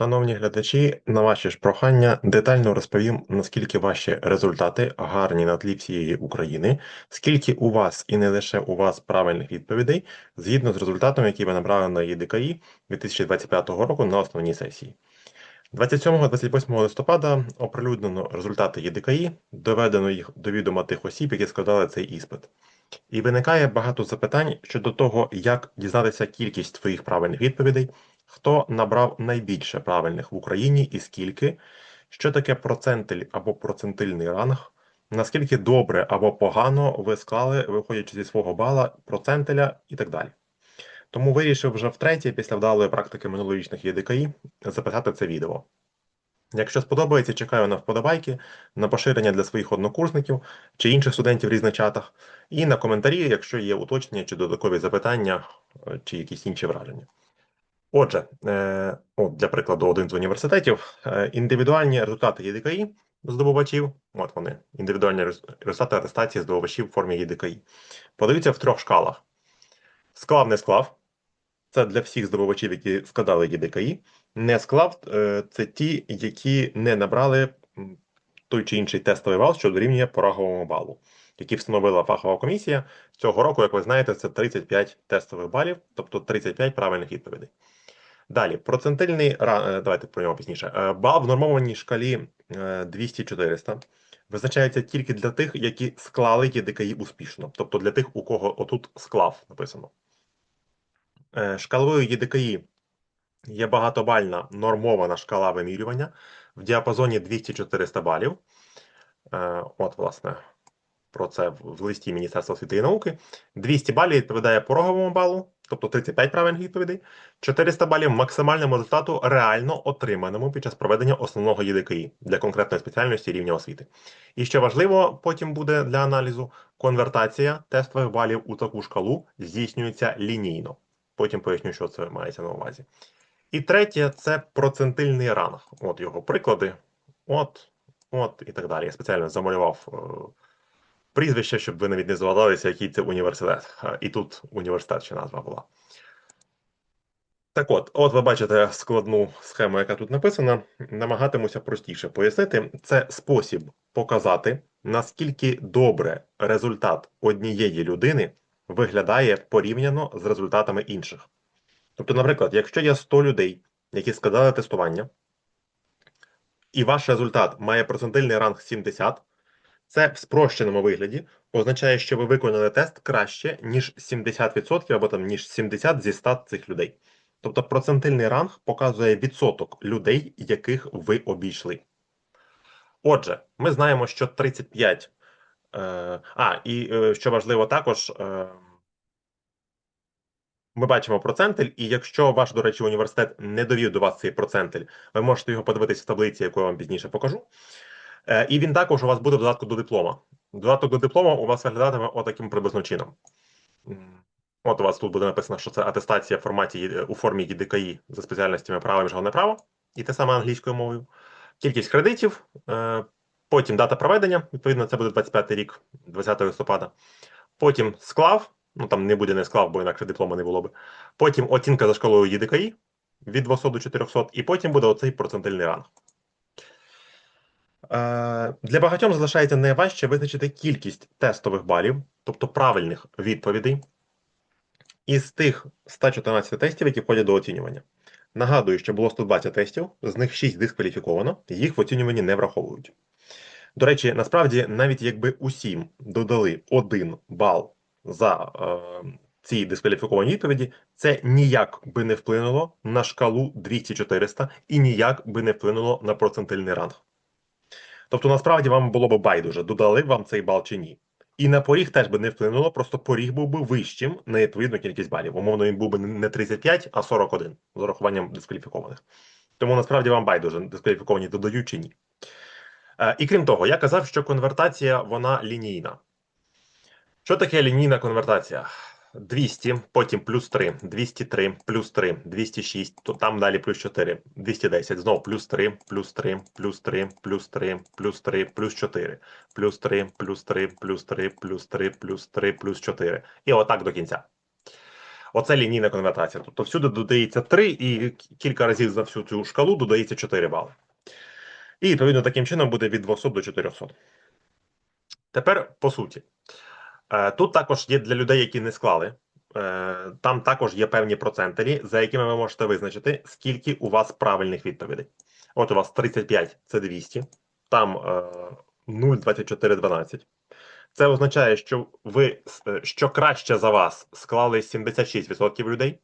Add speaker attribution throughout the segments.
Speaker 1: Шановні глядачі, на ваші ж прохання детально розповім, наскільки ваші результати гарні на тлі всієї України, скільки у вас і не лише у вас правильних відповідей згідно з результатом, який ви набрали на ЄДКІ 2025 року на основній сесії. 27-28 листопада оприлюднено результати ЄДКІ, доведено їх до відома тих осіб, які складали цей іспит. І виникає багато запитань щодо того, як дізнатися кількість своїх правильних відповідей, хто набрав найбільше правильних в Україні і скільки, що таке процентиль або процентильний ранг, наскільки добре або погано ви склали, виходячи зі свого бала, процентиля і так далі. Тому вирішив вже втретє, після вдалої практики минулорічних ЄДКІ, записати це відео. Якщо сподобається, чекаю на вподобайки, на поширення для своїх однокурсників чи інших студентів в різних чатах, і на коментарі, якщо є уточнення чи додаткові запитання, е, чи якісь інші враження. Отже, е, от для прикладу, один з університетів, е, індивідуальні результати ЄДКІ здобувачів, от вони, індивідуальні результати атестації здобувачів в формі ЄДКІ, подаються в трьох шкалах. Склав, не склав. Це для всіх здобувачів, які складали ЄДКІ. Не склав е, це ті, які не набрали той чи інший тестовий бал, що дорівнює пороговому балу, який встановила фахова комісія. Цього року, як ви знаєте, це 35 тестових балів, тобто 35 правильних відповідей. Далі, процентильний е, давайте про нього пізніше. Е, Бал в нормованій шкалі е, 200-400 визначається тільки для тих, які склали ЄДКІ успішно, тобто для тих, у кого отут склав написано. Е, Шкаловою ЄДКІ є багатобальна нормована шкала вимірювання в діапазоні 200-400 балів. Е, От, власне, про це в листі Міністерства освіти і науки. 200 балів відповідає пороговому балу, тобто 35 правильних відповідей. 400 балів максимальному результату реально отриманому під час проведення основного ЄДКІ для конкретної спеціальності рівня освіти. І що важливо, потім буде для аналізу, конвертація тестових балів у таку шкалу здійснюється лінійно. Потім поясню, що це мається на увазі. І третє це процентильний ранг. От його приклади. От, от і так далі. Я спеціально замалював е, прізвище, щоб ви навіть не здогадалися, який це університет. І тут університет ще назва була. Так от, от ви бачите складну схему, яка тут написана. Намагатимуся простіше пояснити. Це спосіб показати, наскільки добре результат однієї людини виглядає порівняно з результатами інших. Тобто, наприклад, якщо є 100 людей, які складали тестування, і ваш результат має процентильний ранг 70, це в спрощеному вигляді означає, що ви виконали тест краще, ніж 70% або там ніж 70 зі 100 цих людей. Тобто процентильний ранг показує відсоток людей, яких ви обійшли. Отже, ми знаємо, що 35. Е, а, і е, що важливо також. Е, ми бачимо процентиль, і якщо ваш, до речі, університет не довів до вас цей процентиль, ви можете його подивитися в таблиці, яку я вам пізніше покажу. Е, І він також у вас буде в додатку до диплома. Додаток до диплома у вас виглядатиме отаким приблизно чином. От у вас тут буде написано, що це атестація в форматі у формі ЄДКІ за спеціальностями право і міжнародне право, і те саме англійською мовою. Кількість кредитів, е, потім дата проведення, відповідно, це буде 25 рік, 20 листопада. Потім склав, ну там не буде не склав, бо інакше диплома не було би. Потім оцінка за шкалою ЄДКІ від 200 до 400, і потім буде оцей процентильний ранг. Е, Для багатьом залишається найважче визначити кількість тестових балів, тобто правильних відповідей, із тих 114 тестів, які входять до оцінювання. Нагадую, що було 120 тестів, з них 6 дискваліфіковано, їх в оцінюванні не враховують. До речі, насправді, навіть якби усім додали один бал за е, ці дискваліфіковані відповіді, це ніяк би не вплинуло на шкалу 200-400 і ніяк би не вплинуло на процентильний ранг. Тобто, насправді вам було б байдуже, додали б вам цей бал чи ні. І на поріг теж би не вплинуло, просто поріг був би вищим на відповідну кількість балів. Умовно, він був би не 35, а 41 з урахуванням дискваліфікованих. Тому насправді вам байдуже, дискваліфіковані додають чи ні. Е, І крім того, я казав, що конвертація вона лінійна. Що таке лінійна конвертація? 200, потім плюс 3, 203, плюс 3, 206, то там далі плюс 4, 210, знову плюс 3, плюс 3, плюс 3, плюс 3, плюс 3, плюс 4, плюс 3, плюс 3, плюс 3, плюс 3, плюс 3, плюс 4. І отак до кінця. Оце лінійна конвертація. Тобто всюди додається 3 і кілька разів за всю цю шкалу додається 4 бали. І відповідно таким чином буде від 200 до 400. Тепер по суті. Е, Тут також є для людей, які не склали. е, Там також є певні процентелі, за якими ви можете визначити, скільки у вас правильних відповідей. От у вас 35 це 200, там е, 0,2412. Це означає, що ви е, що краще за вас склали 76% людей,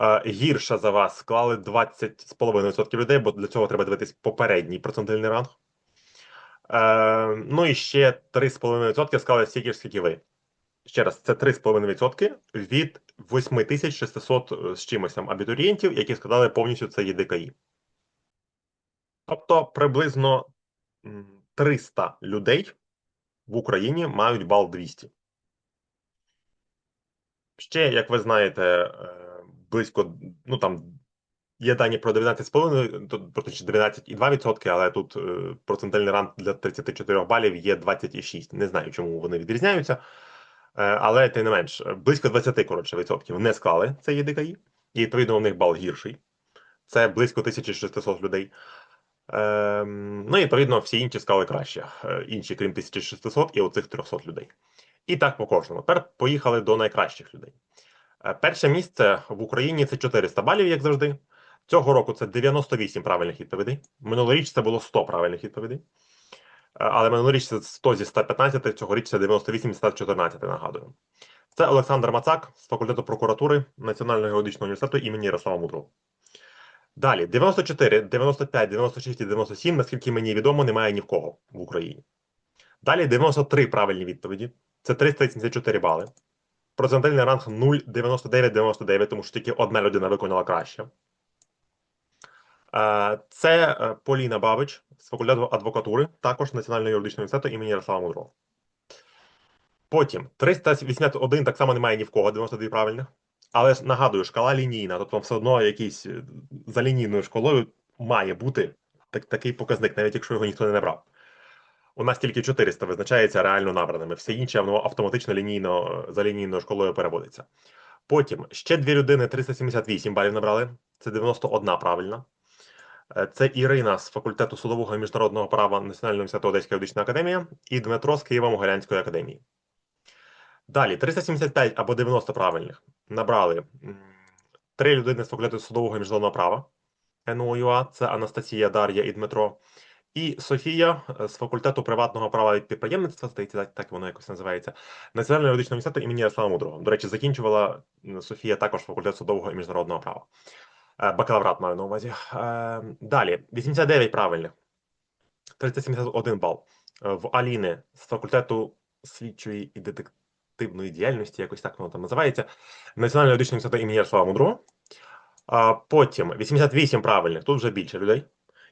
Speaker 1: е, гірше за вас склали 20,5% людей, бо для цього треба дивитись попередній процентильний ранг. Е, ну і ще 3,5% склали стільки ж, скільки ви. Ще раз, це 3,5% від 8600 е, з чимось там абітурієнтів, які складали повністю це ЄДКІ. Тобто приблизно м, 300 людей в Україні мають бал 200. Ще, як ви знаєте, е, близько, ну там є дані про 19,5, то- точніше 12,2%, але тут е, процентальний ранг для 34 балів є 26. Не знаю, чому вони відрізняються. Е, Але тим не менш, близько 20 коротше, відсотків не склали цей ЄДКІ, і відповідно у них бал гірший. Це близько 1600 людей. Ем, ну і відповідно всі інші склали краще. Е, Інші, крім 1600 і оцих 300 людей. І так по кожному. Тепер поїхали до найкращих людей. Перше місце в Україні це 400 балів, як завжди. Цього року це 98 правильних відповідей. Минулоріч це було 100 правильних відповідей. Е, Але минулоріч це 100 зі 115, цьогоріч це 98 зі 114, нагадую. Це Олександр Мацак з факультету прокуратури Національного юридичного університету імені Ярослава Мудрого. Далі 94, 95, 96 і 97, наскільки мені відомо, немає ні в кого в Україні. Далі 93 правильні відповіді. Це 384 бали. Процентильний ранг 0,99-99, тому що тільки одна людина виконала краще. Е, Це е, Поліна Бабич з факультету адвокатури, також Національного юридичного університету імені Ярослава Мудрого. Потім 381 так само немає ні в кого, 92 правильних. Але ж нагадую, шкала лінійна, тобто все одно якийсь е, за лінійною шкалою має бути так, такий показник, навіть якщо його ніхто не набрав. У нас тільки 400 визначається реально набраними. Все інше воно автоматично лінійно за лінійною шкалою переводиться. Потім ще дві людини 378 балів набрали. Це 91 правильна. Е, Це Ірина з факультету судового і міжнародного права Національного університету Одеська юридична академія і Дмитро з Києво-Могилянської академії. Далі 375 або 90 правильних набрали три людини з факультету судового і міжнародного права НУЮА, це Анастасія, Дар'я і Дмитро. І Софія з факультету приватного права і підприємництва, здається, так воно якось називається, Національного юридичного університету імені Ярослава Мудрого. До речі, закінчувала Софія також факультет судового і міжнародного права. Е, Бакалаврат маю на увазі. Е, Далі, 89 правильних, 371 бал. Е, В Аліни з факультету слідчої і детективної діяльності, якось так воно там називається, Національного юридичного університету імені Ярослава Мудрого. Потім 88 правильних, тут вже більше людей.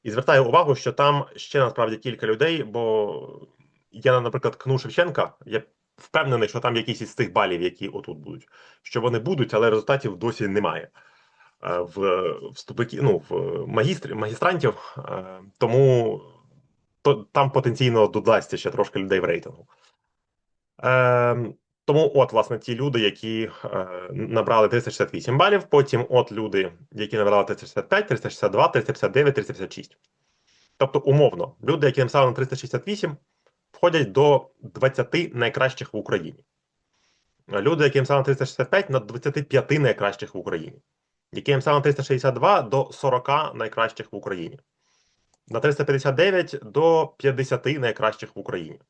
Speaker 1: І звертаю увагу, що там ще насправді кілька людей, бо я, наприклад, кну Шевченка, я впевнений, що там якісь із тих балів, які отут будуть, що вони будуть, але результатів досі немає. Е, В вступики, ну, в магістрі, магістрантів, е, тому то, там потенційно додасться ще трошки людей в рейтингу. Е, тому от, власне, ті люди, які набрали 368 балів, потім от люди, які набрали 365, 362, 359, 356. Тобто, умовно, люди, які написали на 368, входять до 20 найкращих в Україні. Люди, які написали на 365, на 25 найкращих в Україні. Написали на 362 до 40 найкращих в Україні. На 359 до 50 найкращих в Україні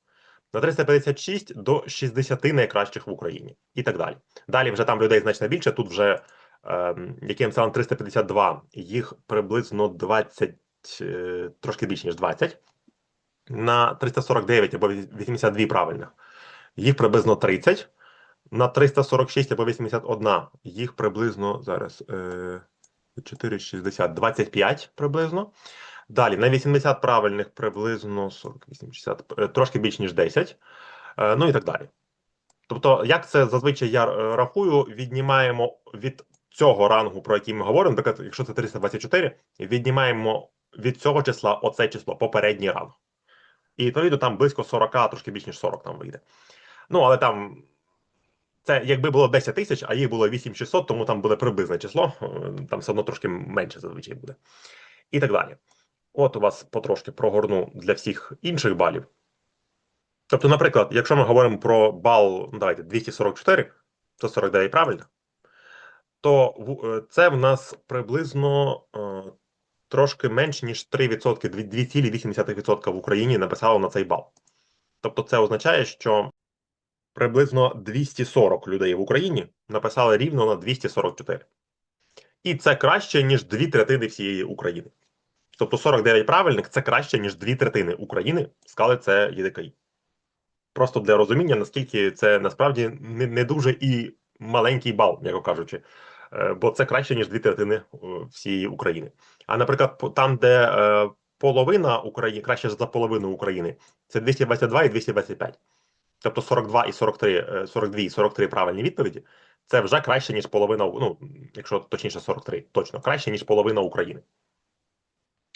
Speaker 1: на 356 до 60 найкращих в Україні і так далі. Далі вже там людей значно більше. Тут вже ем, яким саме 352, їх приблизно 20, е, трошки більше, ніж 20. На 349 або 82 правильних, їх приблизно 30. На 346 або 81 їх приблизно зараз е, 460, 25 приблизно. Далі на 80 правильних приблизно 40, 80, е, трошки більш ніж 10. Е, Ну і так далі. Тобто, як це зазвичай я е, рахую, віднімаємо від цього рангу, про який ми говоримо, наприклад, якщо це 324, віднімаємо від цього числа оце число, попередній ранг. І відповідно там близько 40, трошки більш ніж 40 там вийде. Ну, але там Це якби було 10 тисяч, а їх було 8600, тому там буде приблизне число, е, там все одно трошки менше зазвичай буде. І так далі. От у вас потрошки прогорну для всіх інших балів. Тобто, наприклад, якщо ми говоримо про бал, ну давайте 244, 149 правильно, то е, це в нас приблизно е, трошки менше, ніж 3%, 2,8% в Україні написало на цей бал. Тобто, це означає, що приблизно 240 людей в Україні написали рівно на 244. І це краще, ніж дві третини всієї України. Тобто 49 правильних це краще, ніж дві третини України сказали це ЄДКІ. Просто для розуміння, наскільки це насправді не, не дуже і маленький бал, м'яко кажучи. Е, Бо це краще, ніж дві третини е, всієї України. А наприклад, там, де е, половина України, краще за половину України, це 222 і 225. Тобто 42 і 43, е, 42 і 43 правильні відповіді. Це вже краще, ніж половина, ну, якщо точніше 43, точно краще, ніж половина України.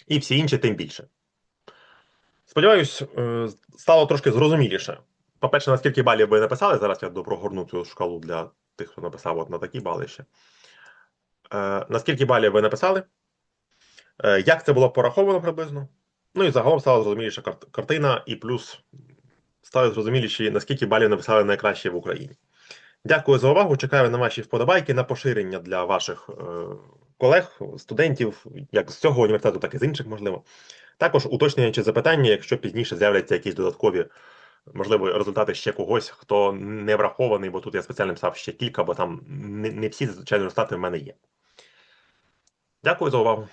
Speaker 1: І всі інші тим більше. Сподіваюсь, е, стало трошки зрозуміліше. По-перше, на скільки балів ви написали, зараз я допрогорну цю шкалу для тих, хто написав от на такі бали ще. Е, На балів ви написали? Е, Як це було пораховано приблизно? Ну і загалом стала зрозуміліша картина, і плюс стали зрозуміліші, наскільки балів написали найкраще в Україні. Дякую за увагу. Чекаю на ваші вподобайки, на поширення для ваших е, колег, студентів, як з цього університету, так і з інших, можливо. Також уточнення чи запитання, якщо пізніше з'являться якісь додаткові, можливо, результати ще когось, хто не врахований, бо тут я спеціально писав ще кілька, бо там не всі звичайно результати в мене є. Дякую за увагу.